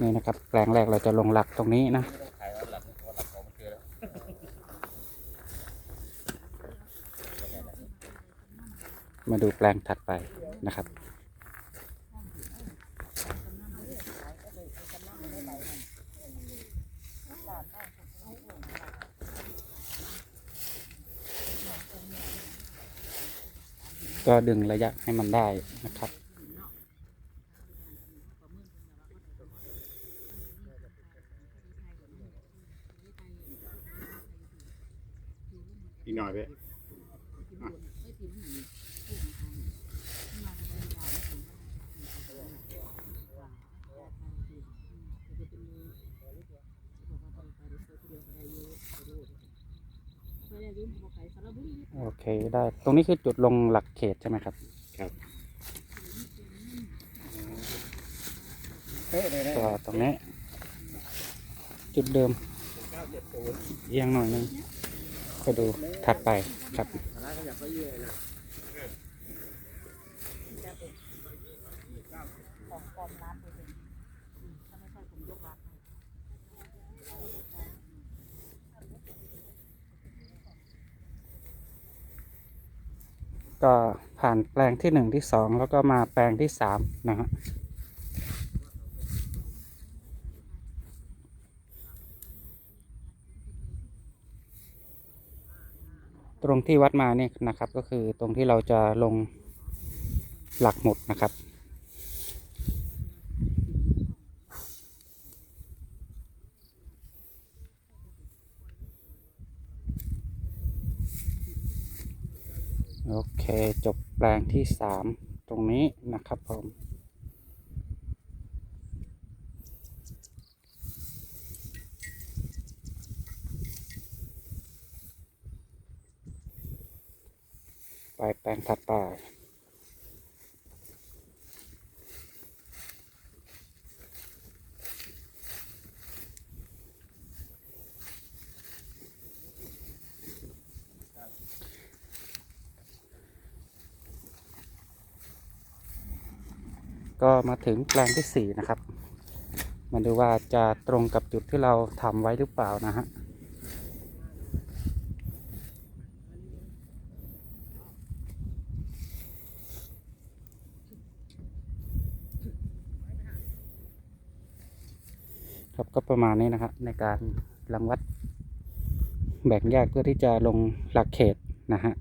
นี่นะครับ แปลงแรกเราจะลงหลักตรงนี้นะมาดูแปลงถัดไปนะครับ ก็ดึงระยะให้มันได้นะครับ อีกหน่อยเว้ยโอเคได้ ตรงนี้คือจุดลงหลักเขตใช่ไหมครับ ครับก็ตรงนี้ จุดเดิมเอียงหน่อยนึง ก็ดูถัดไปครับก็ผ่านแปลงที่หนึ่งที่สองแล้วก็มาแปลงที่สามนะฮะ ตรงที่วัดมาเนี่ยนะครับ ก็คือตรงที่เราจะลงหลักหมุดนะครับ โอเค จบแปลงที่สามตรงนี้นะครับผม แปลงถัดไปก็มาถึงแปลงที่สี่นะครับ มาดูว่าจะตรงกับจุดที่เราทำไว้หรือเปล่านะฮะ ครับก็ประมาณนี้นะครับในการรังวัดแบ่งแยกเพื่อที่จะลงหลักเขตนะฮะ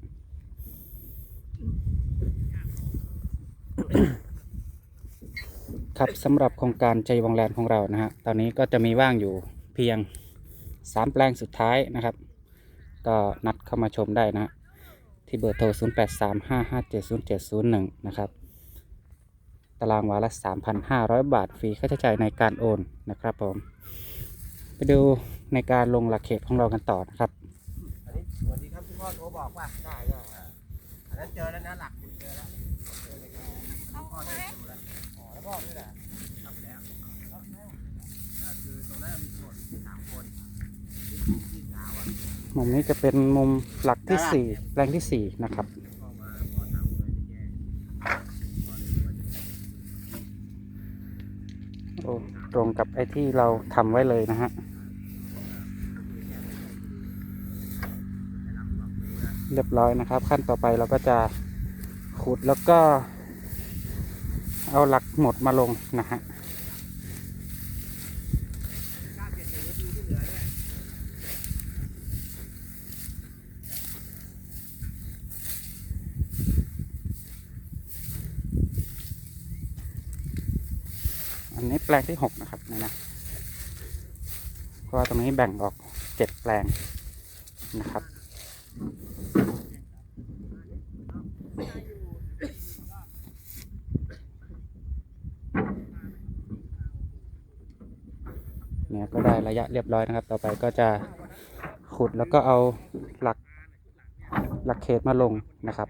ครับสำหรับโครงการใจวังแลนของเรานะฮะตอนนี้ก็จะมีว่างอยู่เพียง 3 แปลงสุดท้ายนะครับ ก็นัดเข้ามาชมได้นะที่เบอร์โทร 0835570701 นะครับ ตารางวาละ 3,500 บาทฟรีค่าใช้จ่ายในการโอนนะครับผม ไปดูในการลงหลักเขตของเรากันต่อนะครับอันนี้สวัสดีครับคุณพ่อโทรบอกว่าได้ก็อันนั้นเจอแล้วนะหลักเจอแล้วเจอเลยครับพ่อได้ดูแล้วอ๋อแล้วพ่อนี่แหละทำแล้วก็คือตรงนั้นมีส่วนสามคนที่สาวอะมุมนี้จะเป็นมุมหลักที่สี่แปลงที่สี่นะครับ พ่อมาพ่อทำเลยแย่พ่อเลยว่าจะ โอ้ตรงกับไอ้ที่เราทำไว้เลยนะฮะ เรียบร้อยนะครับ ขั้นต่อไปเราก็จะขุดแล้วก็ เอาหลักหมดมาลงนะฮะ อันนี้แปลงที่หกนะครับนี่นะเพราะว่าตรงนี้แบ่งออกเจ็ดแปลงนะครับเนี่ยก็ได้ระยะเรียบร้อยนะครับ ต่อไปก็จะขุดแล้วก็เอาหลักหลักเขตมาลงนะครับ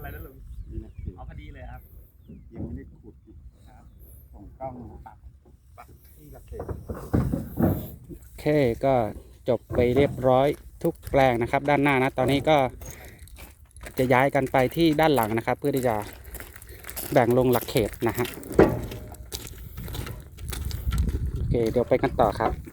อะไรนะลุงมีหลักเขตเอาพอดีเลยครับยังไม่ได้ขุดอยู่ครับส่งกล้องปักปักที่หลักเขตโอเคก็จบไปเรียบร้อยทุกแปลงนะครับ ด้านหน้านะตอนนี้ก็จะย้ายกันไปที่ด้านหลังนะครับ เพื่อที่จะแบ่งลงหลักเขตนะฮะโอเคเดี๋ยวไปกันต่อครับ